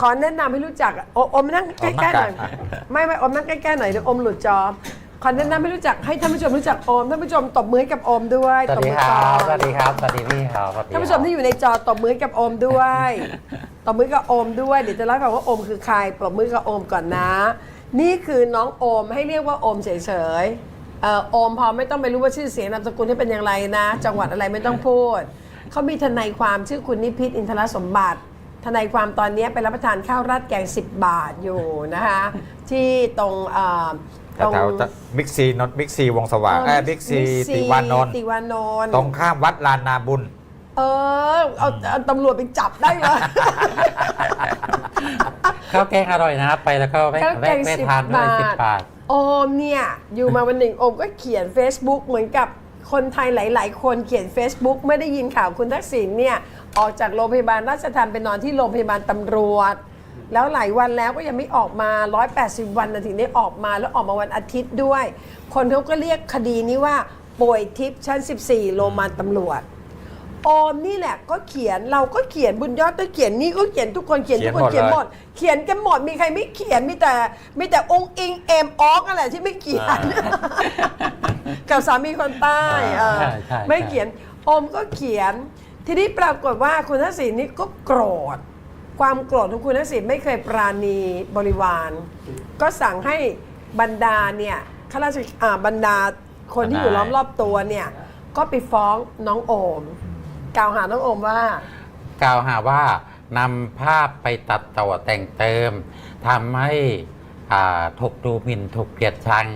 ขอแนะนำให้รู้จักโออมนั่งใกล้ๆหน่อยไม่ไม่อมนั่งใกล้ๆหน่อยเดี๋ยวอมหลุดจอขอแนะนำให้รู้จักให้ท่านผู้ชมรู้จักโอมท่านผู้ชมตบมือให้กับโอมด้วยสวัสตบดีมืคก่รัอบสวัสนดีครับ สวัสดีพี่ครับสวัสดีท่านผู้ชมที่อยู่ในจอตบมือให้กับโอมด้วย ตบมือกับโอมด้วยเดี๋ยวจะเล่าให้ฟังว่าโอมคือใครปรบมือกับโอมก่อนนะ นี่คือน้องโอมให้เรียกว่าโอมเฉยๆเอ่อโอมพอไม่ต้องไปรู้ว่าชื่อเสียงนามสกุลที่เป็นอย่างไรนะ จังหวัดอะไรไม่ต้องพูดเขามีทนายความชื่อคุณนิพิษอินทรสมบัติ ทนายความตอนนี้ไปรับประทานข้าวราดแกง 10 บาทอยู่นะคะ ที่ตรงเอ่อแถวๆบิ๊กซีนนบิ๊กซีวงสว่างเออบิ๊กซีติวานนท์ติวานนท์ ตรงข้ามวัดลานนาบุญ เออเอาเอาตำรวจไปจับได้เลย ข้าวแกงอร่อยนะครับ ไปแล้วก็แวะข้าวแกงแวะสิบทานด้วยบาท สิบบาท โอมเนี่ย อยู่มาวันหนึ่งโอมก็เขียน Facebook เหมือนกับ คนไทยหลาย ๆ คนเขียน Facebook ไม่ได้ยินข่าวคุณทักษิณเนี่ยออกจากโรงพยาบาลราชธรรมไปนอนที่โรงพยาบาลตำรวจ แล้วหลายวันแล้วก็ยังไม่ออกมา 180 วันนะถึงได้ออกมาแล้วออกมาวันอาทิตย์ด้วย คนเขาก็เรียกคดีนี้ว่าป่วยทิพย์ชั้น 14 โรงพยาบาลตำรวจ โอมนี่แหละก็เขียนเราก็เขียนบุญยอดก็เขียนนี่ก็เขียนทุกคนเขียนทุกคนเขีเขียยนนหหมมดดเขียนกันหมดมีใครไม่เขียนมีแต่มีแต่องค์อิงเอมออกอะไรที่ไม่เขียน กับสามีคนใต้เออใช่ใช่ ไม่เขียนโอมก็เขียน ทีนี้ปรากฏว่าคุณทักษิณนี่ก็โกรธ ความโกรธของคุณทักษิณไม่เคยปราณีบริวาร ก็สั่งให้บรรดาเนี่ยข้าราชอ่าบรรดาคนที่อยู่ล้อมรอบตัวเนี่ย ก็ไปฟ้องน้องโอม กล่าวหาน้องโอมว่า กล่าวหาว่านำภาพไปตัดต่อแต่งเติมทำให้อ่าถูกดูหมิ่นถูกเกลียดชัง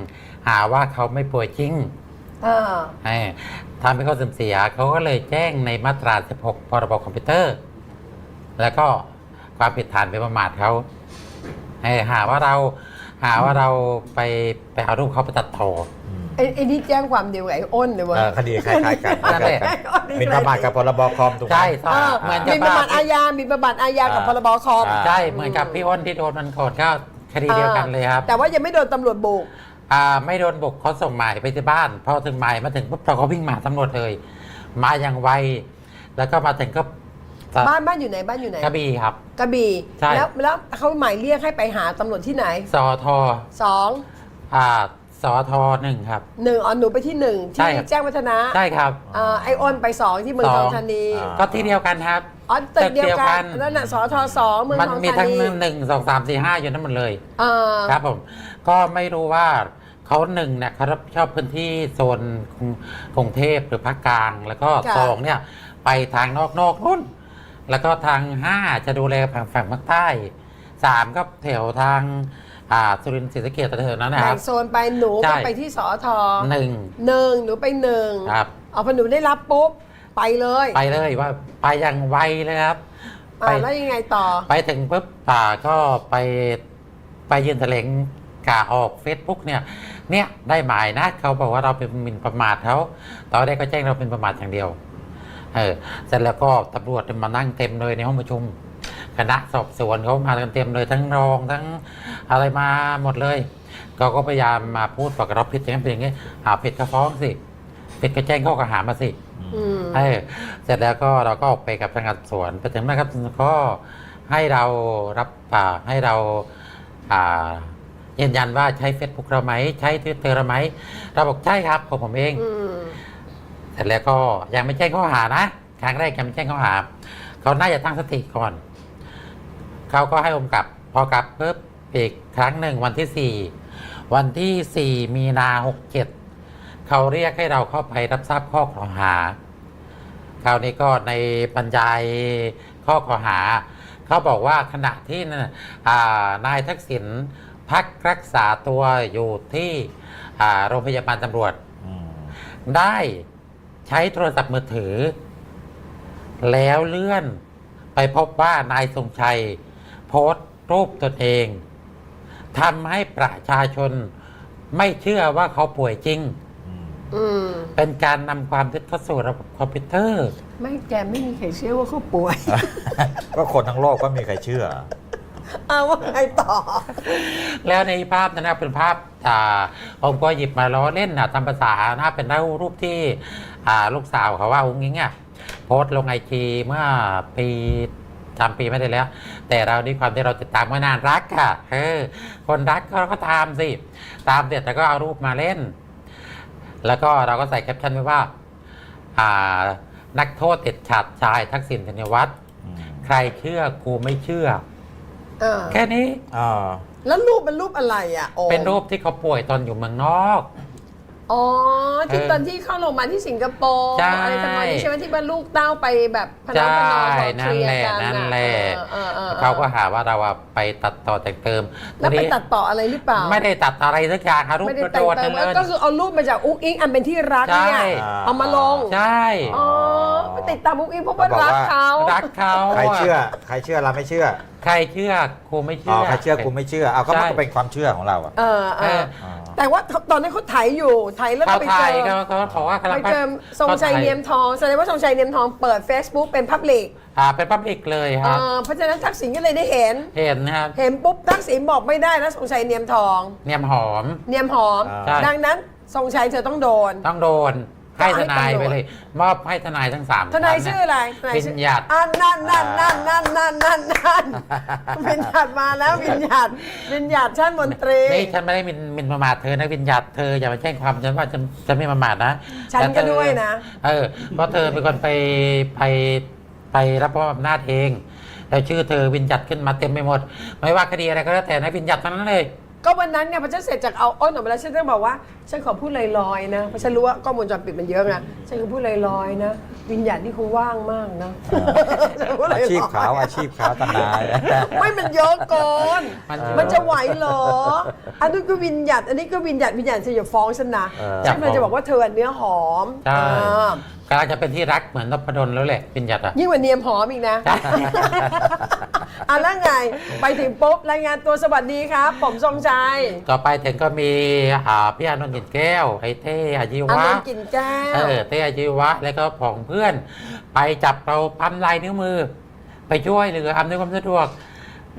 หาว่าเขาไม่ป่วยจริงเออให้ทำให้เขาเสื่อมเสียเขาก็เลยแจ้งในมาตรา 16 พรบคอมพิวเตอร์ แล้วก็ความผิดฐานเป็นประมาทเขาให้หาว่าเราหาว่าเราไปไปเอารูปเขาไปตัดต่อ ไอ้ไอ้นี่แจ้งความเดียวกับไอ้อ้นเลยเวะ เออคดีคล้ายๆกันนั่นแหละ หมินประมาทกับพรบคอมถูกไหม ใช่เออเหมือนมีกับประมาทว่าอาญา มีประมาทอาญากับอ่า พรบคอม อ่า ใช่เหมือนกับพี่อ้นที่โดนมันโกรธก็คดีเดียวกันเลยครับแต่ว่ายังไม่โดนตำรวจบุก อ่าไม่โดนบุกเขาส่งหมายไปที่บ้านพอถึงหมายมาถึงปุ๊บเราก็วิ่งมาตำรวจเลย มาอย่างไวแล้วก็มาถึงก็จะบ้านบ้านอยู่ไหนบ้านอยู่ไหนกระบี่ครับ กระบี่ใช่ แล้วแล้วเขาหมายเรียกให้ไปหาตำรวจที่ไหนสอทอสองอ่า สอทอหนึ่งครับ หนึ่งอ๋อหนูไปที่หนึ่งใช่ที่ครับ แจ้งวัฒนะใช่ครับอ่าไอ้อ้นไปสองที่เมืองทองธานีอ่า ก็ที่เดียวกันครับ อ๋อตึกเดียวตึกเดียวกักันนนั่นน่ะสอทอสองเมืองมันทองมีธาทั้งนีหนึ่งสองสามสี่ห้าอยู่นั่นหมดเลยอ่าครับผมก็ไม่รู้ว่าเขาหนึ่งเนี่ยเขารับผิดชอบพื้นที่โซนกรุงกรุงเทพหรือภาคกลาง แล้วก็ค่ะสองเนี่ยไปทางนอกนอกนู่น แล้วก็ทางห้าจะดูแลฝั่งฝั่งภาคใต้สามก็แถวทางอ่า สุรินทร์ศรีสะเกษแถวๆนั้นนะคแบ่รังบโซนไปหนูใช่ ก็ไปที่สอทอหนึ่งหนึ่งหนูไปหนึ่งครับ เอาพอหนูได้รับปุ๊บไปเลยไปเลยว่าไปอย่างไวเลยครับ อ่าแล้วยังไงต่อ ไปถึงปุ๊บป่าก็ไปไปยืนแถลงกาออกเฟซบุ๊กเนี่ยเนี่ยได้หมายนะเขาบอกว่าเราเป็นหมิ่นประมาทเขาตอนแรกก็แจ้งเราเป็นประมาทอย่างเดียวเออเสร็จแล้วก็ตำรวจมานั่งเต็มเลยในห้องประชุม คณะสอบสวนเขามากันเต็มเลยทั้งรองทั้งอะไรมาหมดเลยเขาก็พยายามมาพูดบอกเราผิดอย่างนั้นเป็นอย่างนี้อ่าผิดก็ฟ้องสิผิดก็แจ้งข้อกล่าวหามาสิอืมเออเสร็จแล้วก็เราก็ออกไปกับพนักงานสอบสวนไปถึงนะครับก็ให้เรารับป่าให้เราอ่ายืนยันว่าใช้ Facebook เราไหมใช้ทวิตเตอร์เราไหมเราบอกใช่ครับผมผมเองอืมเสร็จแล้วก็ยังไม่แจ้งข้อหานะครั้งแรกยังไม่แจ้งข้อหาเขาน่าจะตั้งสติก่อน เขาก็ให้ผมกลับ พอกลับปุ๊บอีกครั้งหนึ่งวันที่สี่วันที่สี่มีนาหกเจ็ดเขาเรียกให้เราเข้าไปรับทราบข้อกล่าวหา คราวนี้ก็ในบรรยายข้อกล่าวหา เขาบอกว่าขณะที่น่ะอ่านายทักษิณพักรักษาตัวอยู่ที่อ่าโรงพยาบาลตำรวจอืมได้ใช้โทรศัพท์มือถือ แล้วเลื่อนไปพบว่านายทรงชัย โพสต์รูปตนเองทำให้ประชาชนไม่เชื่อว่าเขาป่วยจริงอืมอืมเป็นการนำความเท็จเข้าสู่ระบบคอมพิวเตอร์ ไม่แกไม่มีใครเชื่อว่าเขาป่วย ก็คนทั้งโลกก็มีใครเชื่อ เอาว่าไงต่อ แล้วในภาพนั้นนะเป็นภาพอ่าผมก็หยิบมาล้อเล่นนะตามภาษานะเป็นรูปที่อ่าลูกสาวเขาว่าอุ้งอิงอะโพสต์ลงไอจีเมื่อปี จำปีไม่ได้แล้ว แต่เราด้วยความที่เราติดตามมานานรักค่ะเออคนรักก็ก็ตามสิ ตามเสร็จแล้วก็เอารูปมาเล่น แล้วก็เราก็ใส่แคปชั่นไว้ว่าอ่า นักโทษติดฉาดชายทักษิณชินวัตรอืมใครเชื่อกูไม่เชื่อ เออแค่นี้ อ่า แล้วรูปเป็นรูปอะไรอะโอม เป็นรูปที่เขาป่วยตอนอยู่เมืองนอก อ๋อที่เออตอนที่เข้าโรงพยาบาลที่สิงคโปร์ใช่ อะไรทำนองนี้ใช่ไหมที่ว่าลูกเต้าไปแบบพนันพนอขอเคลียร์กันนั่นน่ะแหละเออออออเขาก็หาว่าเราอะไปตัดต่อแต่งเติมแล้วไปทีนี้ตัดต่ออะไรหรือเปล่า ไม่ได้ตัดอะไรสักอย่างค่ะรูปไม่ได้กระแต่โดงดเติมเลยก็คือเอารูปมาจากอุ๊กอิงอันเป็นที่รักเนี่ยใช่เอามาลงใช่อ๋อไปติดตามอุ๊กอิงเพราะว่าเขาบอกรักว่าเขารักเขาใครเชื่อ ใครเชื่อเราไม่เชื่อใครเชื่อกูไม่อ๋เชื่ออ ใครเชื่อกูไม่เชื่อเอาก็มันใช่ ก็เป็นความเชื่อของเราอะเออเอเออออ๋อ แต่ว่าตอนนั้นเขาไถอยู่ไถแล้วก็เขาไปถ่าเจยอเขาเขาบอกว่ากำลัไปงเจอทรงชัยเนียมทองแสดงว่าทรงชัยเนียมทองเปิด Facebook เป็นพับลิกอ่าเป็นพับลิกเลยครับ เพราะฉะนั้นทักษิณก็เลยได้เห็น เห็นนะครับเห็นปุ๊บทักษิณบอกไม่ได้นะทรงชัยเนียมทอง เนียมหอม เนียมหอมใช่ดังนั้นทรงชัยเธอต้องโดน ต้องโดน ให้ทนายให้ตำรวจไปเลย มอบให้ทนายทั้งสามทนายท่ชื่ออะไรทนายวิชื่ญญาตอ่านั่นนั่นนั่นนั่นนั่นนั่นนั่นวิญญาตมาแล้ววิญญาตวิญญาตชั้นมนตรี นี่ฉันไม่ได้มินมินประมาทเธอนะวิญญาตเธออย่ามาแจ้งความฉันว่าฉันฉันไม่ประมาทนะฉันแต่ก็เธอด้วยนะ เออเพราะเธอเป็นคนไปไปไปรับมอบอำนาจเองแล้วชื่อเธอวิญญาตขึ้นมาเต็มไปหมด ไม่ว่าคดีอะไรก็แล้วแต่นะวิญญาตทั้งนั้นเลย ก็วันนั้นเนี่ยพอฉันเสร็จจากเอาอ้นออกมาแล้วฉันต้องบอกว่า ฉันขอพูดลอยๆนะเพราะฉันรู้ว่ากล้องวงจรปิดมันเยอะไงฉันขอพูดลอยๆนะ วิญญาณที่คงว่างมากนะฉันพูดลยๆอาชีพขาวอาชีพขาวทนาย ไม่มันเยอะเกินมันมันจะไหวเหรอ อันนี้ก็วิญญาณอันนี้ก็วิญญาณวิญญาณจะอย่าฟ้องฉันนะเออฉันมันจะบอกว่าเธอเนื้อหอมใช่ อ่า กำลังจะเป็นที่รักเหมือนนพดลแล้วแหละวิญญาตอะยิ่งกว่าเนียมหอมอีกนะใช่อะแล้วไง ไปถึงปุ๊บรายงานตัวสวัสดีครับ ผมทรงชัยต่อไปถึงก็มีอ่าพี่อานนท์กลิ่นแก้วไอ้เต้อาชีอานวะนท์กลิ่นแก้เอว อเต้อาชีวะแล้วก็ผองเพื่อน ไปจับเราปั๊มลายนิ้วมือ ไปช่วยเหลืออำนวยความสะดวก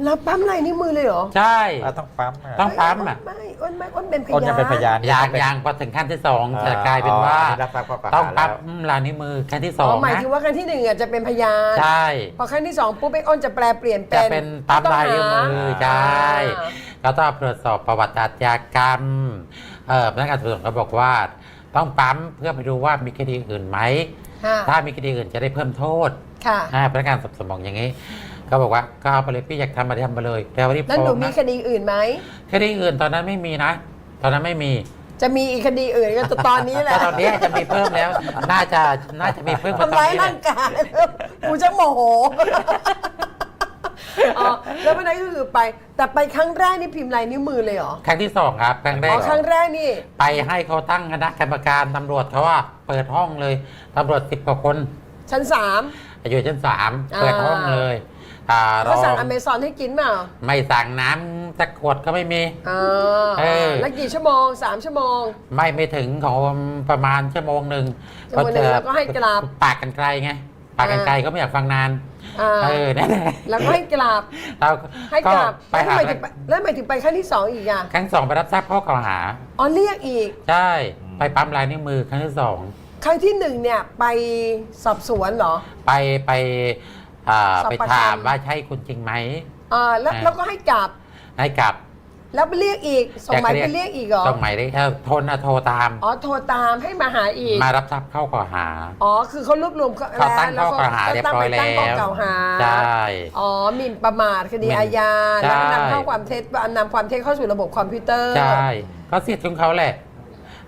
แล้วปั๊มลายนิ้วมือเลยเหรอใช่เราต้องปั๊มะต้องปั๊มอะ ไม่อ้นไม่อ้นเป็นพอ้นยังเป็นพยานอย่างเป็นอย่างพอถึงขั้นที่สองจะกลายเป็นว่า อ๋อได้รับทราบข้อกล่าวหาต้องปั๊มแล้วลายนิ้วมือขั้นที่สอ๋อองหมายนะถึงว่าครั้งที่หนึ่งอะจะเป็นพยาน ใช่ พอครั้งที่สองปุ๊บไอ้อ้นจะแปลเปลี่ยนเป็จะนเป็นปั๊มลายนิ้วมือใช่อ่าก็ต้องตรวจสอบประวัติอาชญากรรมเออพนักงานสอบสวนก็บอกว่า ต้องปั๊มเพื่อไปดูว่ามีคดีอื่นไหม ค่ะถ้ามีคดีอื่นจะได้เพิ่มโทษค่ะ อ่าพนักงานสอบสวนบอกอย่างนี้ ก็บอกว่าก็เอาไปเลยพี่อยากทำอะไรทำไปเลยแต่วันนี้แล้วหนูฟ้องมีนะคดีอื่นไหมคดีอื่นตอนนั้นไม่มีนะ ตอนนั้นไม่มีจะมีอีกคดีอื่นก็ตอนนี้แหแต่ละตอนนี้จะมีเพิ่มแล้ว น่าจะน่าจะมีเพิ่มกว่าตทำอนร้ายนี้แหร่าละงกายกูจะโมโหอ๋อแล้ววันนั้นก็คือไป แต่ไปครั้งแรกนี่พิมพ์ลายนิ้วมือเลยเหรอ ครั้งที่สองครับ ครั้งแรอ๋กอครั้งแรกนี่ ไปให้เขาตั้งคณะกรรมการตำรวจเขาว่าเปิดห้องเลยตำรวจสิบกว่าคน ชั้นสามอยู่ชั้นสามอ่าเปิดห้องเลย อ่าเขาสั่งรอเมซอนให้กินเปล่าไม่สั่งน้ำสักขวดก็ไม่มี อ่าเออ แล้วกี่ชั่วโมงสามชั่วโมง ไม่ไม่ถึงของประมาณชั่วโมงหนึ่งชั่วโมงหนึ่งแล้วก็ให้กราบปากกันไกลไงปากกันไกลก็ไม่อยากฟังนานอ่า เออนั่นแหละแล้วก็ให้กราบเราให้กราบไปแล้วหาทำไมถึงไปแล้วทำไมถึงไปครั้งที่สองอีกอะครั้งสองไปรับทราบข้อกล่าวหา อ๋อเรียกอีก ใช่ ไปปั๊มลายนิ้วมือครั้งที่สอง ครั้งที่หนึ่งเนี่ยไปสอบสวนเหรอ ไปไป อ่าสอบไปปากคำ ถามว่าใช่คุณจริงไหม อ่าแล้วอ่า แล้วก็ให้กลับ ให้กลับ แล้วไปเรียกอีกส่งหมายไปเรียกอีกเหรอต้องหมายเลขเออโทรนะโทรตาม อ๋อโทรตามให้มาหาอีก มารับทราบเข้ากล่าวหา อ๋อคือเขารวบรวมเขาตั้งแล้วข้อกล่าวหาเรียบร้อยตั้งข้อแล้วกล่าวหา ใช่ อ๋อหมิ่นประมาทคดีหมิ่นอาญาใช่ แล้วก็นำเข้าความเท็จนำความเท็จเข้าสู่ระบบคอมพิวเตอร์ ใช่ก็สิทธิ์ของเขาแหละ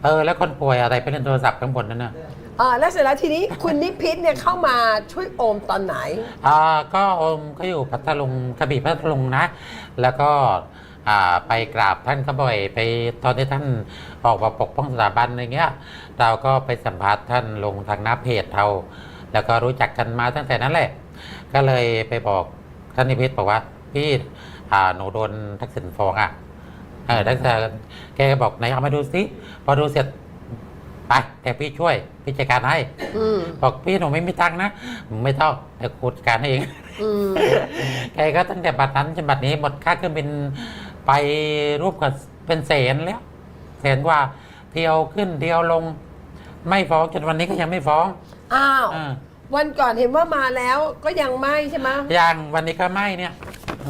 เออ แล้วคนป่วยอะไรไปเล่นโทรศัพท์ข้างบนนั่นน่ะ อ่าแล้วเสร็จแล้วทีนี้คุณนิพิษเนี่ยเข้ามาช่วยโอมตอนไหน อ่าก็อมเขาอยู่พัทลุงกระบี่พัทลุงนะ แล้วก็อ่าไปกราบท่านก็บ่อยไปตอนที่ท่านออกมาปกป้องสถาบันอะไรเงี้ย เราก็ไปสัมภาษณ์ท่านลงทางหน้าเพจเราแล้วก็รู้จักกันมาตั้งแต่นั้นแหละ ก็เลยไปบอกท่านนิพิษบอกว่าพี่อ่าหนูโดนทักษิณฟ้องอะเออทักษิณแกก็บอกไหนเอามาดูสิพอดูเสร็จ ไปแต่พี่ช่วยพี่จัดการให้อืมบอกพี่หนูไม่มีตังค์นะไม่ต้องแต่ครูจัดการให้เอง อืมแกก็ตั้งแต่บัดนั้นจนบัดนี้หมดค่าเครื่องบินไปรูปกับเป็นแสนแล้วแสนกว่าเที่ยวขึ้นเที่ยวลง ไม่ฟ้องจนวันนี้ก็ยังไม่ฟ้องอ้าวอ่าวันก่อนเห็นว่ามาแล้วก็ยังไม่ใช่ไหมยังวันนี้ก็ไม่เนี่ย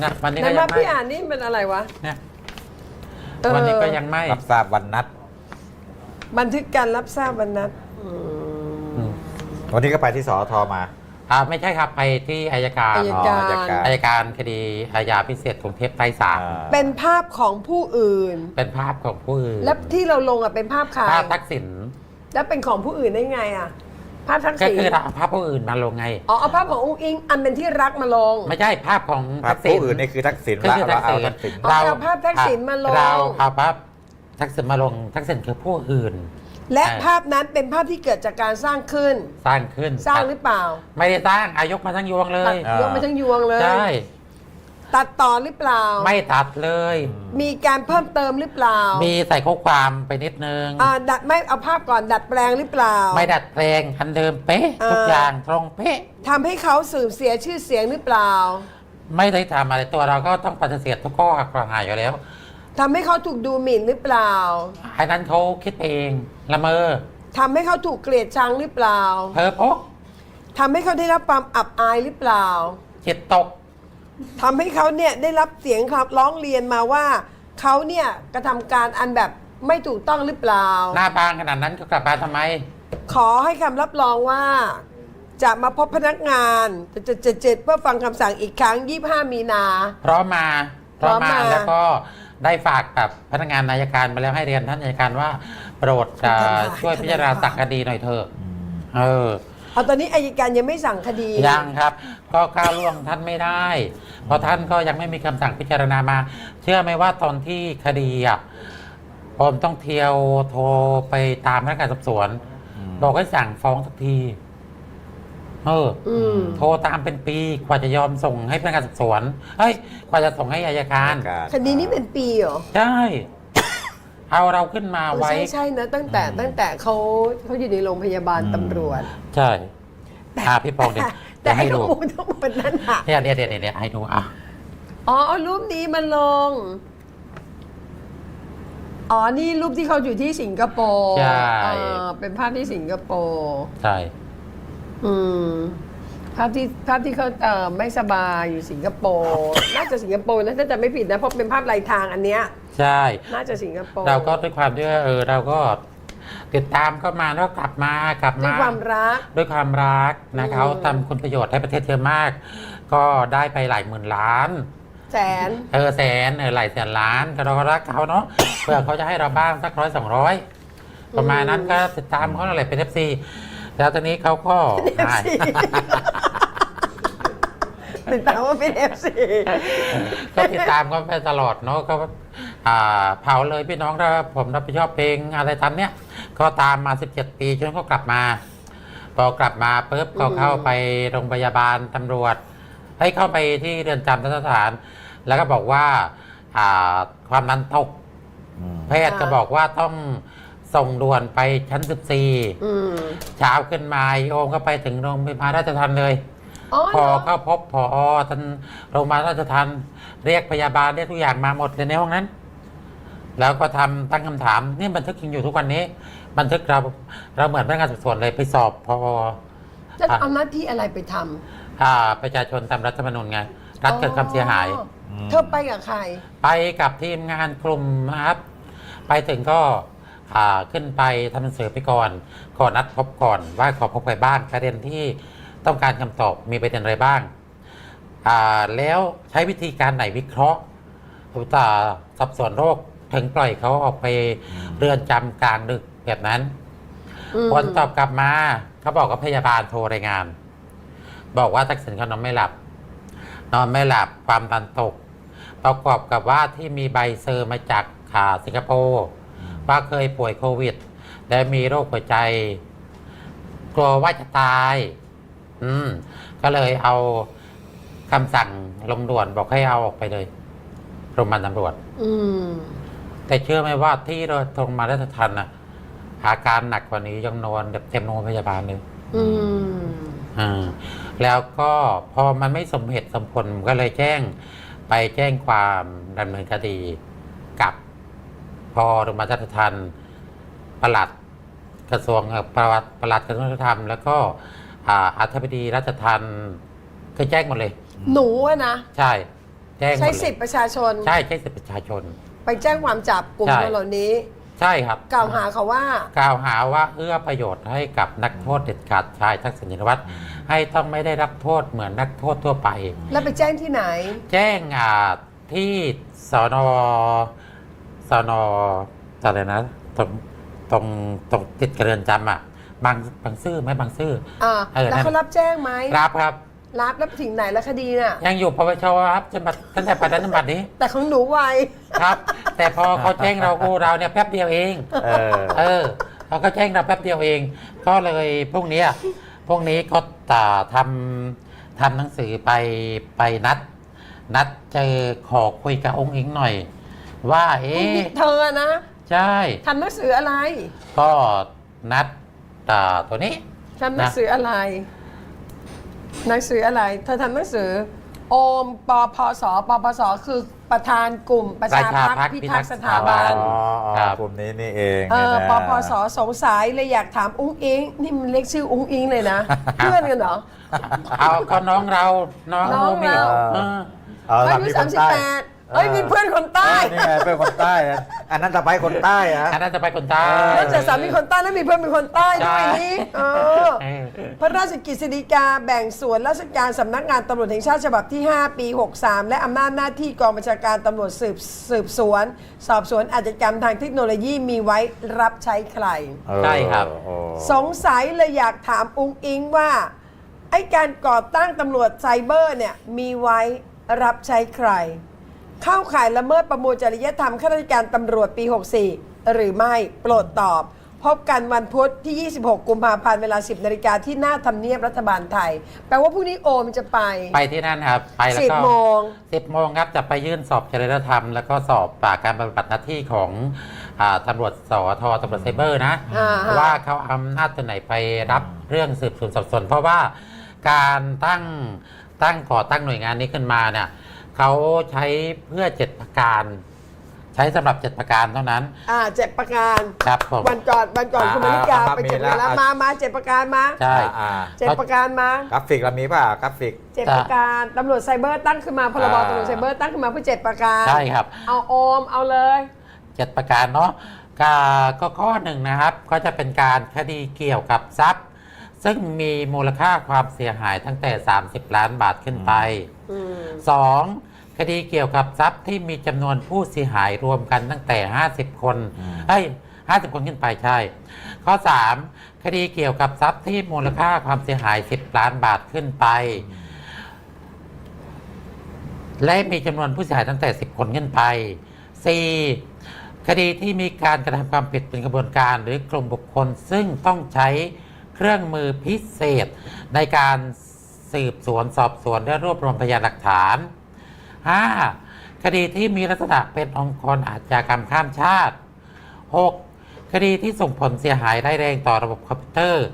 นะวันนี้นั่ก็นยัว่างไม่พี่อ่านนี่เป็นอะไรวะ เนี่ยเออ วันนี้ก็ยังไม่รับทราบวันนัด บันทึกการรับทราบวันนัดอืมอืมวันนี้ก็ไปที่สอทมา อ่าไม่ใช่ครับไปที่อายการอัยอ๋อการ อัยการ อายการคดีอาญาพิเศษกรุงเทพใต้ศาลอ่า เป็นภาพของผู้อื่น เป็นภาพของผู้อื่นแล้วที่เราลงอะเป็นภาพใครภาพทักษิณแล้วเป็นของผู้อื่นได้ไงอะ ภาพทักก็ษิณคือเอาภาพผู้อื่นมาลงไง อ๋อเอาภาพของอุ้งอิงอันเป็นที่รักมาลง ไม่ใช่ภาพของภาทัพกษิณ ผู้อื่นนี่คือทักษิณก็ละคือเราทักเอาษิณทักษิณเอาเอาภาพทักษิณมาลง เราเอาภาพ ทักษิณมาลงทักษิณคือผู้อื่น และเออภาพนั้นเป็นภาพที่เกิดจากการสร้างขึ้น สร้างขึ้นสร้างหรือเปล่า ไม่ได้สร้างอายกมาทั้งยวงเลตัดยยกมาทั้งยวงเลย ใช่ตัดต่อหรือเปล่า ไม่ตัดเลย มีการเพิ่มเติมหรือเปล่ามีใส่ข้อความไปนิดนึง อ่าดัดไม่เอาภาพก่อนดัดแปลงหรือเปล่า ไม่ดัดแปลงอันเดิมเป๊ะ เออ ทุกอย่างตรงเป๊ะ ทำให้เขาเสื่อมเสียชื่อเสียงหรือเปล่า ไม่ได้ทำอะไรตัวเราก็ต้องปฏิเสธทุกข้อกล่าวหาอยู่แล้ว ทำให้เขาถูกดูหมิ่นหรือเปล่าไอ้นั้นเขาคิดเองละเมอทำให้เขาถูกเกลียดชังหรือเปล่าเพอพกทำให้เขาได้รับความอับอายหรือเปล่าจิตตกทำให้เขาเนี่ยได้รับเสียงครับร้องเรียนมาว่าเขาเนี่ยกระทำการอันแบบไม่ถูกต้องหรือเปล่า หน้าบางขนาดนั้นก็กลับมาทำไม ขอให้คำรับรองว่า จะมาพบพนักงานจะจะเจ็ดเพื่อฟังคำสั่งอีกครั้ง 25 มีนา พร้อมมาพร้อมพร้อมมามาแล้วก็ ได้ฝากกับพนักงานนายการไปแล้วให้เรียนท่านนายการว่าโปรดเอ่อช่วยพิจารณาสั่งคดีหน่อยเถอะเออ เอาตอนนี้อายการยังไม่สั่งคดียังครับ ก็ก้าวล่วงท่านไม่ได้ เพราะท่านก็ยังไม่มีคำสั่งพิจารณามา เชื่อไหมว่าตอนที่คดีอะผมต้องเที่ยวโทรไปตามพนักงานสอบสวนบอกให้สั่งฟ้องสักที เอออืม โทรตามเป็นปีกว่าจะยอมส่งให้พนักงานสอบสวนเฮ้ยกว่าจะส่งให้อายการการ คดีนี้เป็นปีเหรอใช่ เอาเราขึ้นมาเออไว้ ใช่ใช่นะตั้งแต่ตั้งแต่เขาเขาอยู่ในโรงพยาบาลตำรวจ ใช่อ่าพี่ปองเดี๋ยวแต่จะไอ้ให้ข้ดูอมูลทั้งหมดนั้นอะเนี่ยเนี่ยเนี่ยเนี่ยให้ดูอะ อ๋อเอารูปนี้มาลง อ๋อ นี่รูปที่เขาอยู่ที่สิงคโปร์ใช่เออเป็นภาพที่สิงคโปร์ ใช่ อืมภาพที่ภาพที่เขาเออไม่สบายอยู่สิงคโปร์น่าจะสิงคโปร์นะถ้าจะไม่ผิดนะเพราะเป็นภาพลายทางอันเนี้ยใช่ น่าจะสิงคโปร์เราก็ด้วยความที่ว่าเออเราก็ติดตามก็มาแล้วกลับมากลับด้วมายความรัก ด้วยความรักนะอืม เขาทำคุณประโยชน์ให้ประเทศเยอะมาก ก็ได้ไปหลายหมื่นล้าน แสน เออแสนเออหลายแสนล้านก็เราก็รักเขาเนาะ เพื่อเขาจะให้เราบ้างสักร้อยสองร้อยประมาณนั้นก็ติดตามเขาอะไรเป็นเอฟซี แล้วตอนนี้เขาก็หายติดตามว่าเป็นเอฟซีก็ติดตามก็ไปตลอดเนาะก็อ่าเผาเลยพี่น้องถ้าผมรับผิดชอบเพลงอะไรทำเนี้ยก็ตามมา 17 ปีจนก็กลับมาพอกลับมาปุ๊บก็เข้าไปโรงพยาบาลตำรวจ ให้เข้าไปที่เรือนจำทันสถาน แล้วก็บอกว่าอ่าความดันตกอืมแพทย์ก็บอกว่าต้อง ส่งด่วนไปชั้น 14 อืมเช้าขึ้นมาโยมก็ไปถึงโรงพยาบาลราชทันเลย อ๋อพอเหรอเข้าพบพอท่านโรงพยาบาลราชทันเรียกพยาบาลเรียกทุกอย่างมาหมดเลยในห้องนั้น แล้วก็ทำตั้งคำถามนี่บันทึกยังอยู่ทุกวันนี้ บันทึกเราเราเหมือนพนักงานสอบสวนเลยไปสอบพอจะเอาหน้าที่อะไรไปทำอ่าประชาชนตามรัฐธรรมนูญไง รัฐเกิดความเสียหาย อ๋อเธอไปกับใคร ไปกับทีมงานกลุ่มนะครับ ไปถึงก็อ่า ขึ้นไปทำหนังสือไปก่อนก่อนนัดพบก่อนว่าขอพบใครบ้างประเด็นที่ต้องการคำตอบมีประเด็นอะไรบ้างอ่าแล้วใช้วิธีการไหนวิเคราะห์อุตสาห์สอบสวนโรคถึงปล่อยเขาออกไปเรือนจำกลางดึกแบบนั้นอืมผลตอบกลับมาเขาบอกกับพยาบาลโทรรายงาน บอกว่าทักษิณเขานอนไม่หลับ นอนไม่หลับความดันตก ประกอบกับว่าที่มีใบเซอร์มาจากขาสิงคโปร์ ว่าเคยป่วยโควิด และมีโรคหัวใจ กลัวว่าจะตาย อืม ก็เลยเอาคำสั่งลงด่วนบอกให้เอาออกไปเลยโรงพยาบาลตำรวจ อืม แต่เชื่อไหมว่าที่เราตรงมาราชทันน่ะอาการหนักกว่านี้ยังนอนแบบเต็มโรงพยาบาลเลย อืม อ่า แล้วก็พอมันไม่สมเหตุสมผลผมก็เลยแจ้ง ไปแจ้งความดำเนินคดีกับ พอโรงพยาบาลราชทันปลัดกระทรวงเอ่อประวัติปลัดกระทรวงยุติธรรม แล้วก็อ่าอธิบดีราชทันคือแจ้งหมดเลย หนูอะนะ ใช่ แจ้งหมดใช้เลยสิทธิประชาชน ใช่ใช้สิทธิประชาชน ไปแจ้งความจับกลุ่มใช่ คนเหล่านี้ ใช่ครับ กล่าวหาเขาว่า กล่าวหาว่าเอื้อประโยชน์ให้กับนักโทษเด็ดขาดชายทักษิณชินวัตรให้ต้องไม่ได้รับโทษเหมือนนักโทษทั่วไป แล้วไปแจ้งที่ไหน แจ้งอ่าที่สอนอ สอนออะไรนะตรงตรงตรงติดกระเรือนจำอะบางบางซื่อไหมบางซื่ออ่าเออแล้วนั่นเขารับแจ้งไหมรับครับ รับแล้วถึงไหนแล้วคดีน่ะ ยังอยู่ปปชครับจนบัดตั้งแต่ปัจจุบันนี้ แต่ของหนูไว ครับ แต่พอเขาแจ้งเรากูเราเนี่ยแป๊บเดียวเอง เออ เออเขาก็แจ้งเราแป๊บเดียวเอง ก็เลยพรุ่งนี้อะพรุ่งนี้ก็ตาทำทำหนังสือไปไปนัด นัดเจอขอคุยกับองค์อิงหน่อย ว่าเอ๊ะเธอนะ ใช่ทำหนังสืออะไร ก็นัดตาตัวนี้ทำหนังสืออะไร หนังสืออะไร เธอทำหนังสือ โอมปพสปพสคือประธานกลุ่มประชาพักพิทักษ์สถาบันอ๋ออ๋อครับกลุ่มนี้นี่เองเออนี่นะปพสสงสัยเลยอยากถามอุ้งอิงนี่มันเรียกชื่ออุ้งอิงเลยนะ เพื่อนกันเหรอเอาก็น้องเรา น้องน้องโมมีเราเออเอออาสามยุมีคสามนสิบใต้แปด เอ้ยมีเพื่อนคนใต้นี่ไงเป็นคนใต้นะอันนั้นตะไปคนใต้อะอันนั้นจะไปคนใต้เออนอกจากสามีคนใต้แล้วมีเพื่อนเป็นคนใต้ด้วยใช่นี่เออเออพระราชกฤษฎีกาแบ่งส่วนราชการสำนักงานตำรวจแห่งชาติฉบับที่ 5 ปี 63 และอำนาจหน้าที่กองบัญชาการตำรวจสืบสืบสวน สอบสวนอาชญากรรมทางเทคโนโลยีมีไว้รับใช้ใครเออใช่ครับโอ้สงสัยเลยอยากถามอุ้งอิงว่าไอ้การก่อตั้งตำรวจไซเบอร์เนี่ยมีไว้รับใช้ใคร เข้าข่ายละเมิดประมวลจริยธรรมข้าราชการตำรวจปี 64 หรือไม่โปรดตอบ พบกันวันพุธที่ 26 กุมภาพันธ์เวลา 10 นาฬิกาที่หน้าทำเนียบรัฐบาลไทย แปลว่าพรุ่งนี้โอมจะไป ไปที่นั่นครับ ไปแล้วก็10โมงสิบโมงครับจะไปยื่นสอบจริยธรรม แล้วก็สอบปากการปฏิบัติหน้าที่ของอาตำรวจสอทตำรวจไซเบอร์นะ อ่าฮะ ว่าเขาอำนาจตัวไหนไปรับเรื่องสืบสวนสอบสวนเพราะว่าการตั้งตั้งก่อตั้งหน่วยงานนี้ขึ้นมาเนี่ย เขาใช้เพื่อเจ็ดประการ ใช้สำหรับเจ็ดประการเท่านั้น อ่าเจ็ดประการ ครับผม วันก่อนวันก่อนคุณมณิกาไปเจ็ดประการแล้วมามาเจ็ดประการมาใช่ อ่าเจ็ดประการมากราฟิกเรามีป่ะกราฟิก เจ็ดประการตำรวจไซเบอร์ตั้งขึ้นมาพรบอ่า ตำรวจไซเบอร์ตั้งขึ้นมาเพื่อเจ็ดประการใช่ครับ เอาโอมเอาเลยเจ็ดประการเนาะก็ก็ข้อหนึ่งนะครับ ก็จะเป็นการคดีเกี่ยวกับทรัพย์ ซึ่งมีมูลค่าความเสียหายตั้งแต่ 30 ล้านบาทขึ้นไปอืม 2. คดีเกี่ยวกับทรัพย์ที่มีจำนวนผู้เสียหายรวมกันตั้งแต่ 50 คนอืมเอ้ย50 คนขึ้นไปใช่ ข้อ 3. คดีเกี่ยวกับทรัพย์ที่มูลค่าความเสียหาย 10 ล้านบาทขึ้นไป และมีจำนวนผู้เสียหายตั้งแต่ 10 คนขึ้นไป 4. คดีที่มีการกระทำความผิดเป็นกระบวนการหรือกลุ่มบุคคลซึ่งต้องใช้ เครื่องมือพิเศษ ในการสืบสวนสอบสวนและรวบรวมพยานหลักฐาน 5. คดีที่มีลักษณะเป็นองค์กรอาชญากรรมข้ามชาติ 6. คดีที่ส่งผลเสียหายร้ายแรงต่อระบบคอมพิวเตอร์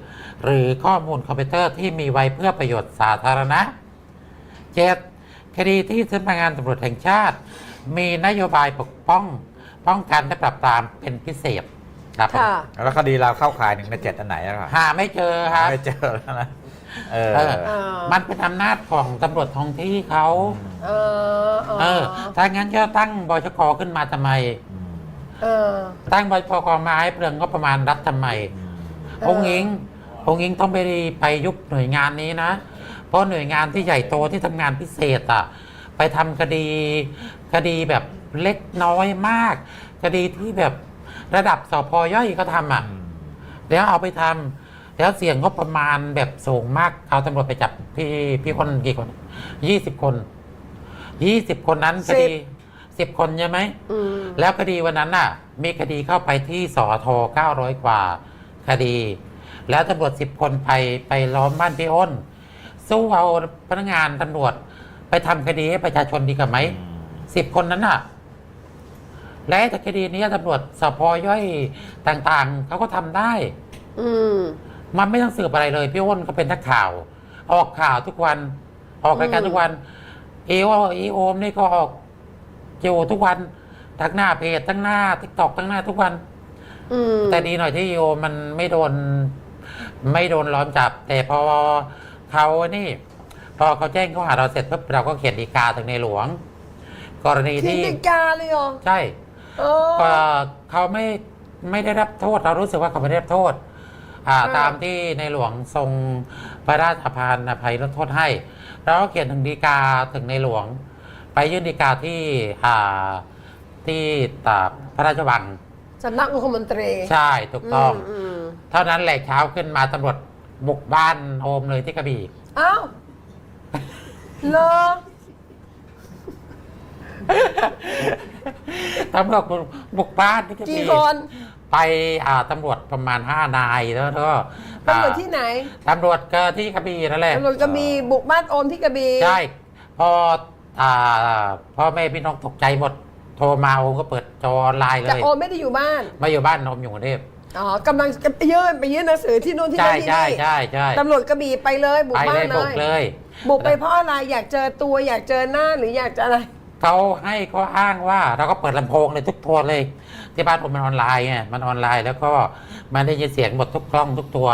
หรือข้อมูลคอมพิวเตอร์ที่มีไว้เพื่อประโยชน์สาธารณะ 7. คดีที่สำนักงานตำรวจแห่งชาติ มีนโยบายปกป้อง ป้องกันและปราบปรามเป็นพิเศษ ครับผมค่ะ แล้วคดีเราเข้าข่ายหนึ่งในเจ็ดอันไหนอะครับหาไม่เจอครับไม่เจอแล้วนะเออ เออ เออมันเป็นอำนาจของตำรวจท้องที่เขา เออเอเอออถ้างั้นจะตั้งบชกขึ้นมาทำไมมเออ ตั้งบชกมาให้เปลืองงบประมาณรัฐทำไมอืมเออ องค์อิง องค์อิงต้องไปไปยุบหน่วยงานนี้นะ เพราะหน่วยงานที่ใหญ่โตที่ทำงานพิเศษอะ ไปทำคดี คดีแบบเล็กน้อยมาก คดีที่แบบ ระดับสพย่อยก็ทำอะอืมแล้วเอาไปทำแล้วเสี่ยงงบประมาณแบบสูงมาก เอาตำรวจไปจับพี่พี่คนกี่คนยี่สิบคนยี่สิบคนนั้นคดีสิบคนใช่ไหมอืมแล้วคดีวันนั้นน่ะ มีคดีเข้าไปที่สอท900กว่า คดี แล้วตำรวจสิบคนไปไปล้อมบ้านพี่อ้น สู้เอาพนักงานตำรวจไปทำคดีให้ประชาชนดีกว่าไหมสิบคนนั้นน่ะ และแต่คดีนี้ตำรวจสพย่อยต่างๆเขาก็ทำได้ อืม มันไม่ต้องสืบอะไรเลย พี่อ้นก็เป็นนักข่าว ออกข่าวทุกวัน ออกรายการอืมทุกวัน เอวอีโอมนี่ก็ออกอยู่ทุกวันทั้งหน้าเพจทั้งหน้าทิกตอกทั้งหน้าทุกวัน อืมแต่ดีหน่อยที่อีโอมมันไม่โดน ไม่โดนล้อมจับ แต่พอเขานี่ พอเขาแจ้งข้อหาเราเสร็จปุ๊บเราก็เขียนฎีกาถึงในหลวง กรณีที่ที่ ติกาเลยเหรอ ใช่ เออ ก็เขาไม่ไม่ได้รับโทษ เรารู้สึกว่าเขาไม่ได้รับโทษอ่าอ่า ตามที่ในหลวงทรงพระราชทานอภัยลดโทษให้ เราก็เขียนถึงฎีกาถึงในหลวง ไปยื่นฎีกาที่อ่าที่ตาพระราชวังสำนักองคมนตรีใช่ถูกต้อง มมเท่านั้นแหละเช้าขึ้นมาตำรวจบุกบ้านโอมเลยที่กระบี่อ้าวเหรอ ตำรวจบุกบ้านที่กระกี่บี่คนไปอ่าตำรวจประมาณห้านายแล้วก็ตำรวจอ่าที่ไหนตำรวจก็ที่กระบี่นั่นแหละตำรวจกระบี่บุกบ้านโอมที่กระบี่ใช่พออ่าพ่อแม่พี่น้องตกใจหมดโทรมาโอมก็เปิดจอออนไลน์เลแต่ยโอมไม่ได้อยู่บ้านมาอยู่บ้านโอมอยู่กรุงเทพอ๋อกำลังจะไปยื่นไปยื่นหนังสือที่นู่นที่ใช่นี่ที่ใช่นี่ใช่ใช่ตำรวจกระบี่ไปเลย บุกไปบ้าเลนยเลบุกยเลยบุกไปเพราะอะไรอยากเจอตัวอยากเจอหน้าหรืออยากจะอะไร เขาให้เขาอ้างว่าเราก็เปิดลำโพงเลยทุกตัวเลย ที่บ้านผมมันออนไลน์ไงมันออนไลน์แล้วก็มันได้ยินเสียงหมดทุกกล้องทุกตัว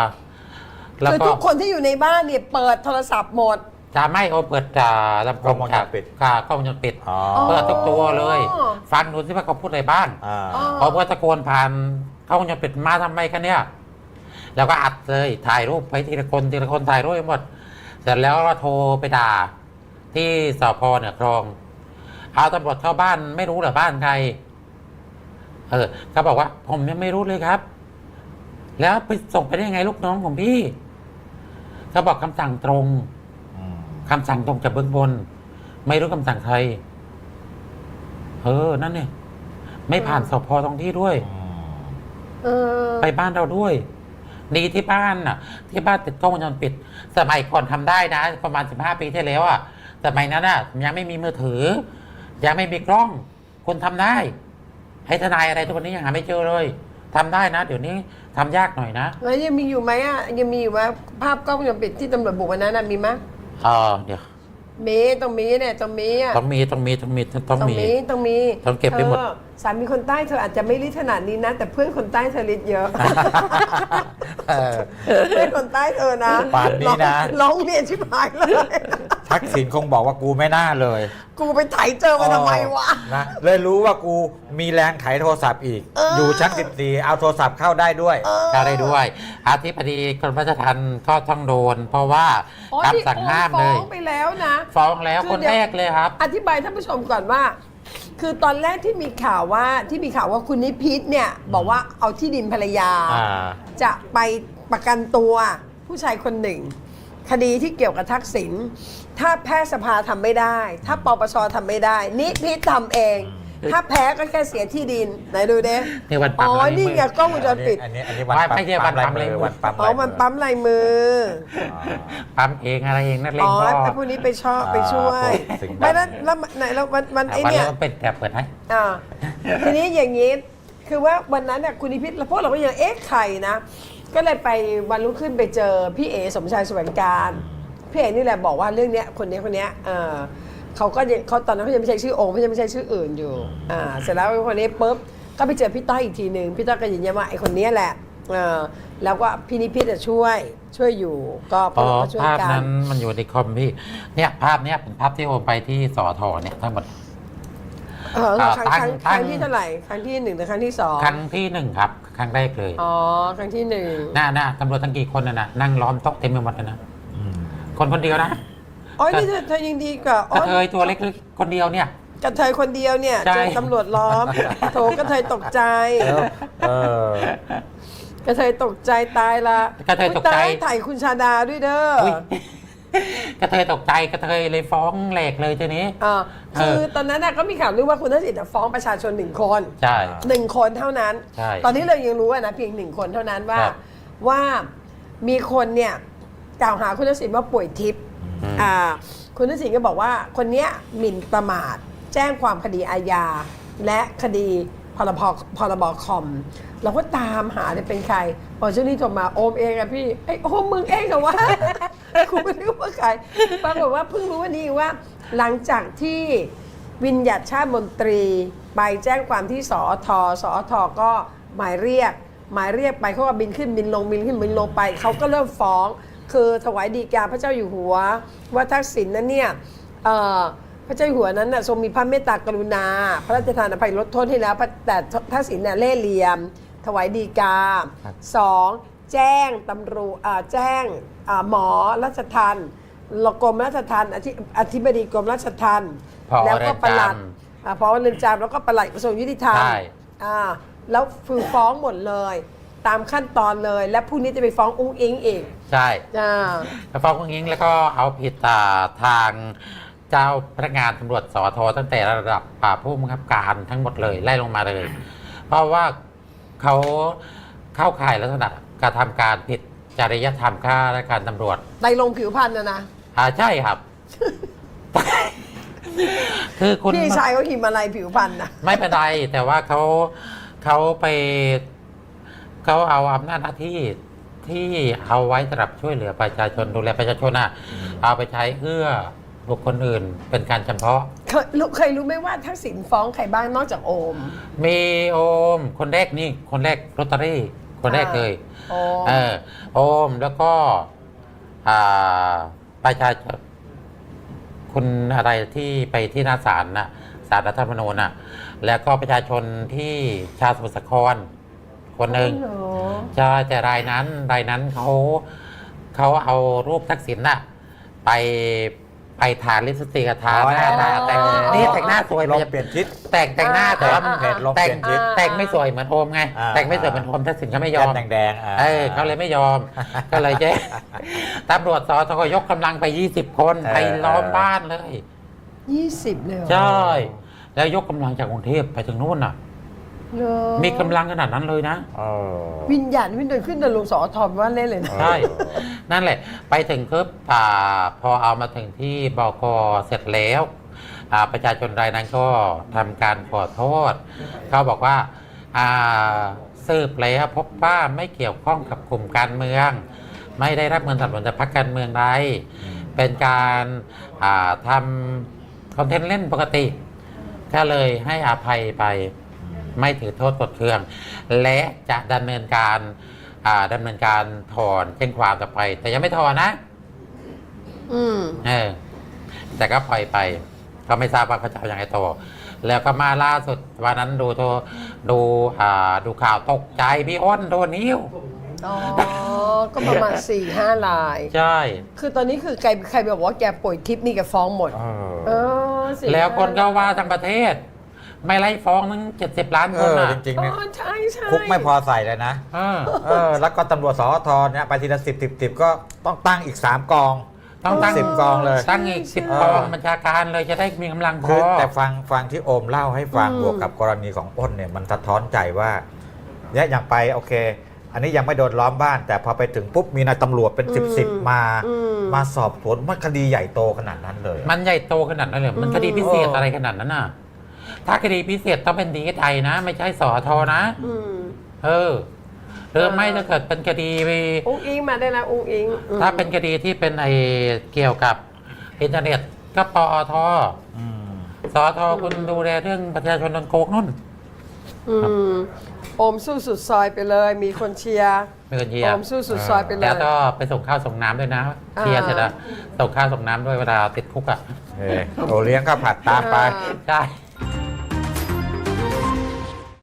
แล้วคือก็ทุกคนที่อยู่ในบ้านเนี่ยเปิดโทรศัพท์หมด จะไม่โอเปิดอ่าลำโพกล้องงวงจรจากปิด ค่ะกล้องวงจรปิด อ๋ออ๋อเปิดทุกตัวเลยฟังดูสิว่าเขาพูดอะไรบ้างอ่าอ๋อพอเพื่อตะโกนผ่านกล้องวงจรปิดมาทำไมกันเนี่ยแล้วก็อัดเลยถ่ายรูปไปทีละคนทีละคนถ่ายรูปไปหมด เสร็จแล้วก็โทรไปด่าที่สพเนี่ยครอง เอาตำรวจเข้าบ้านไม่รู้เหรอบ้านใคร เออเขาบอกว่า ผมยังไม่รู้เลยครับ แล้วไปส่งไปได้ยังไงลูกน้องของพี่เขาบอกคำสั่งตรงอืมคำสั่งตรงจากเบื้องบน ไม่รู้คำสั่งใคร เออ นั่นเนี่ย ไม่ผ่านสพท้องที่ด้วยอืมเออไปบ้านเราด้วยดีที่บ้านน่ะ ที่บ้านติดกล้องวงจรปิด สมัยก่อนทำได้นะ ประมาณสิบห้าปีที่แล้วอะสมัยนั้นอะยังไม่มีมือถือ ยังไม่มีกล้อง คนทำได้ ให้ทนายอะไรทุกวันนี้ยังหาไม่เจอเลยทำได้นะ เดี๋ยวนี้ทำยากหน่อยนะแล้วยังมีอยู่ไหมอะยังมีอยู่ไหมภาพกล้องวงจรปิดที่ตำรวจบุกวันนั้นน่ะมีไหมเออเดี๋ยวมีต้องมีเนี่ยต้องมีอะต้องมีต้องมีต้องมีต้องมีต้องมีต้องเก็บไปหมดธอ สามีคนใต้เธออาจจะไม่ริดขนาดนี้นะ แต่เพื่อนคนใต้เธอริดเยอะ เออ เพื่อนคนใต้เธอนะป่านนี้นะร้องเรียนชิบหายเลย ทักษิณคงบอกว่ากูไม่น่าเลยกูไปไถเจอมาทำไมวะ นะเลยรู้ว่ากูมีแรงไขโทรศัพท์อีก เอออยู่ชั้น14เอาโทรศัพท์เข้าได้ด้วย ก็ได้ด้วยอธิบดีกรมราชทัณฑ์ก็ต้องโดน เพราะว่าอ๋อคำสั่งห้ามที่เลโอยฟ้องไปแล้วนะ ฟ้องแล้วคือคนเดี๋ยวแรกเลยครับ อธิบายท่านผู้ชมก่อนว่า คือตอนแรกที่มีข่าวว่าที่มีข่าวว่าคุณนิพิษเนี่ยบอกว่าเอาที่ดินภรรยา อ่า จะไปประกันตัวผู้ชายคนหนึ่ง คดีที่เกี่ยวกับทักษิณถ้าแพทยสภาทำไม่ได้ ถ้าปปชทำไม่ได้ นิพิษทำเอง ถ้าแพ้ก็แค่เสียที่ดิน ไหนดูเด้นี่วันปั๊อ๋มอลายมือนี่ไงกล้องวงจรปิด อันนี้อันนี้วันไม่ปั๊มไม่ใช่วันปั๊มลายมือเลยวันปั๊มอ๋อ ลายมันปั๊มลายมืออ๋อปั๊มเองอะไรเองนักเลงอ๋อพ่อแต่พวกนี้ไปชอบอ่าไปช่วยพวกสิ่งดำไม่แล้วแล้วไหนแล้ววันวันไอ้วันเนี่ยนี้มันเป็นแต่เปิดให้ อ่าทีนี้อย่างนี้ คือว่าวันนั้นเนี่ยคุณนิพิษแล้วพวกเราก็ยังเอ๊ะใครนะ ก็เลยไปวันรุ่งขึ้นไปเจอพี่เอสมชายแสวงการ พี่เอนี่แหละบอกว่าเรื่องเนี้ยคนเนี้ยคนเนี้ยเออ เขาก็ยังเขาตอนนั้นเขายังไม่ใช่ชื่อโองค์ไม่ใช่ไม่ใช่ชื่ออื่นอยู่อ่าเสร็จแล้วคนนี้ปุ๊บก็ไปเจอพี่ต้อยอีกทีหนึ่งพี่ต้อยก็ยืนยันว่าไอ้คนเนี้ยแหละเออแล้วก็พี่นิพิษจะช่วยช่วยอยู่ก็พอ๋วอกเราก็ช่วยภาพกันั้น นมันอยู่ในคอมพี่ เนี่ยภาพเนี้ยเป็นภาพที่โอมไปที่สอทอเนี่ยทั้งหมด เอออ่าครั้งครั้งตั้งครั้งที่เท่าไหร่ครั้งที่หนึ่งหรือครั้งที่สองครั้งที่หนึ่งครับ ครั้งแรกเลยอ๋อครั้งที่หนึ่ง หน้าหน้าตำรวจทั้งกี่คนน่ะนะนั่งล้อมโต๊ะเต็มไปหมดเลยนะอืมคนคนเดียวนะ อ๋อนี่เธอเธอยังดีกว่ากอ๋ระอเทยตัวเล็กๆคนเดียวเนี่ย กระเทยคนเดียวเนี่ยใช่ เจอตำรวจล้อมโถกระเทยตกใจ แล้วเออ กระเทยตกใจตายละกระเทยตกใจ อุ๊ถ่ายคุณชาดาด้วยเด้ออุ๊ยกระเทยตกใจกระเทยเลยฟ้องแหลกเลยทีนี้ อ่าเออคือตอนนั้นน่ะก็มีข่าวเรื่องว่าคุณทักษิณน่ะฟ้องประชาชนหนึ่งคนใช่ หนึ่งคนเท่านั้น ใช่ตอนนี้เรายังรู้อะนะเพียงหนึ่งคนเท่านั้นว่า ครับ ว่ามีคนเนี่ยกล่าวหาคุณทักษิณว่าป่วยทิพย์ อ่าคุณทักษิณก็บอกว่าคนเนี้ยหมิ่นประมาท แจ้งความคดีอาญา และคดีพรบพรบคอม เราก็ตามหาเนี่ยเป็นใคร พอเจ้าหนี้โทรมาโอมเองอะพี่ไอโอมมึงเองเหรอวะคุณไม่รู้ว่าใครปรากฏว่าเพิ่งรู้วันนี้ว่า หลังจากที่วินยัดชาติมนตรีไปแจ้งความที่สอทสอทก็หมายเรียก หมายเรียกไปเขาก็บินขึ้นบินลงบินขึ้นบินลงไปเขาก็เริ่มฟ้อง คือถวายดีกาพระเจ้าอยู่หัว ว่าทักษิณนั้นเนี่ยเอ่อพระเจ้าอยู่หัวนั้นน่ะทรงมีพระเมตตากรุณา พระราชทานอภัยลดโทษให้แล้วพระแต่ทักษิณเนี่ยเล่ห์เหลี่ยม ถวายดีกาครับสองแจ้งตำรวจอ่าแจ้งอ่าหมอราชทัณฑ์กรมราชทัณฑ์อธิอธิบดีกรมราชทัณฑ์ผอแล้วก็ปลัดเรือนจอ่าพอเรือนจำแล้วก็ปลัดกระทรวงยุติธรรมใช่อ่าแล้วคือฟ้องหมดเลย ตามขั้นตอนเลย และพรุ่งนี้จะไปฟ้องอุ้งอิงอีกใช่อ่าแล้วฟ้องคุณยิงแล้วก็เอาผิดอ่าทางเจ้าพนักงานตำรวจสอทอตั้งแต่ระดับป่าผู้บังคับการทั้งหมดเลยไล่ลงมาเลย เพราะว่าเขาเข้าข่ายลักษณะกระทำการผิดจริยธรรมข้าราชการตำรวจไตรลงผิวพันธ์นะนะอ่าใช่ครับ คือคุณ พี่ชายเขาหิมอะไรผิวพันธ์นะ ไม่เป็นไรแต่ว่าเขาเขาไป เขาเอาอำนาจหน้าที่ที่เอาไว้สำหรับช่วยเหลือประชาชนดูแลประชาชนอะเอาไปใช้เอื้อบุคคลอื่นเป็นการจำเพาะ เคยรู้เคยรู้ไหมว่าทักษิณฟ้องใครบ้างนอกจากโอม มีโอม คนแรกนี่ คนแรกลอตเตอรี่ คนแรกเลยโอม เออโอมแล้วก็อ่าประชาชนคุณอะไรที่ไปที่หน้าศาลน่ะศาลรัฐธรรมนูญน่ะ แล้วก็ประชาชนที่ชาวสมุทรสาคร คนหนึ่งอ๋อเหรอใช่แต่รายนั้นรายนั้นเขาเขาเอารูปทักษิณน่ะไปไปทาลิปสติกกับทาหน้าตาแต่งนี่แต่งหน้าสวยลงไปเปลี่ยนทิศแต่งแต่งหน้าแต่ว่าอ่า เพจลงแต่งเปลี่ยนทิศ แต่งไม่สวยเหมือนโอมไง อ่า แต่งไม่สวยเหมือนโอมทักษิณเขาไม่ยอม แดงแดงๆอ่าเออเขาเลยไม่ยอม ก็เลยแจ้งตำรวจสอทยกกำลังไป 20 คนเออไปล้อมบ้านเลย ยี่สิบเลยเหรอ ใช่ แล้วยกกำลังจากกรุงเทพไปถึงนู่นน่ะ เหรอมีกำลังขนาดนั้นเลยนะ เออวิญญาณวิญญาณขึ้นเดินลงสอทอมว่าเล่นเลยนะ ใช่ นั่นแหละ ไปถึงคือป่าพอเอามาถึงที่บกเสร็จแล้วอ่าประชาชนรายนั้นก็ทำการขอโทษ เขาบอกว่าอ่าสืบแล้วพบว่าไม่เกี่ยวข้องกับกลุ่มการเมือง ไม่ได้รับเงินสนับสนุนจากพรรคการเมืองใด เป็นการอ่าทำคอนเทนต์เล่นปกติ ก็เลยให้อภัยไป ไม่ถือโทษกดเครื่อง และจะดำเนินการอ่าดำเนินการถอนแจ้งความต่อไป แต่ยังไม่ถอนนะ อืมเออแต่ก็ปล่อยไปก็ไม่ทราบว่าเขาจะเอาอย่างไรต่อ แล้วก็มาล่าสุดวันนั้นดูโทรดูอ่าดูข่าวตกใจพี่อ้นโดนนิ้วอ๋อก็ประมาณ4ี่ห้าลาย ใช่ คือตอนนี้คือใครใครบอกว่าแกป่วยทิพย์นี่แกฟ้องหมด เออเออสี่แล้วคนก็ห้าว่าทั้งประเทศ ไม่ไล่ฟ้องทั้งเจ็ดสิบล้านเอคนออะจริงๆอ๋เนี่ยอใช่ใช่คุกไม่พอใส่เลยนะ เออเออ แล้วก็ตำรวจสอทอเนี่ยไปทีละสิบสิบสิบก็ต้องตั้งอีกสามกอง ต้องตั้งสิบกองเลย ตั้งอีกสิบใช่กองบัญชาการเลยจะได้มีกำลังพคืออ แต่ฟังฟังที่โอมเล่าให้ฟังอืมบวกกับกรณีของอ้นเนี่ยมันสะท้อนใจว่าเนี่ยอย่างไปโอเค อันนี้ยังไม่โดนล้อมบ้าน แต่พอไปถึงปุ๊บมีนายตำรวจเป็นสิบสิบมา อืม มาสอบสวนมันคดีใหญ่โตขนาดนั้นเลย มันใหญ่โตขนาดนั้นเลยมันอืมคดีพิเศษเออออะไรขนาดนั้นน่ะ ถ้าคดีพิเศษต้องเป็นดีไอนะ ไม่ใช่สอทอนะ อืม เออหรือเออไม่ถ้าเกิดเป็นคดีไปอุ้งอิงมาได้แล้วอุ้งอิงอืมถ้าเป็นคดีที่เป็นไอเกี่ยวกับอินเทอร์เน็ตก็ปอทอืมสอทอคุณดูแลเรื่องประชาชนโดนโกงนู่นอืมโอมสู้สุดซอยไปเลย มีคนเชียร์ไม่เกินเยียโอมสู้สุดซอยไปเลยแล้วก็ไปส่งข้าวส่งน้ำด้วยนะเชียร์เสร็จแล้วส่งข้าวส่งน้ำด้วยเวลาติดคุกอะเออโอเลี้ยงข้าวผัดตามไปอ่าใช่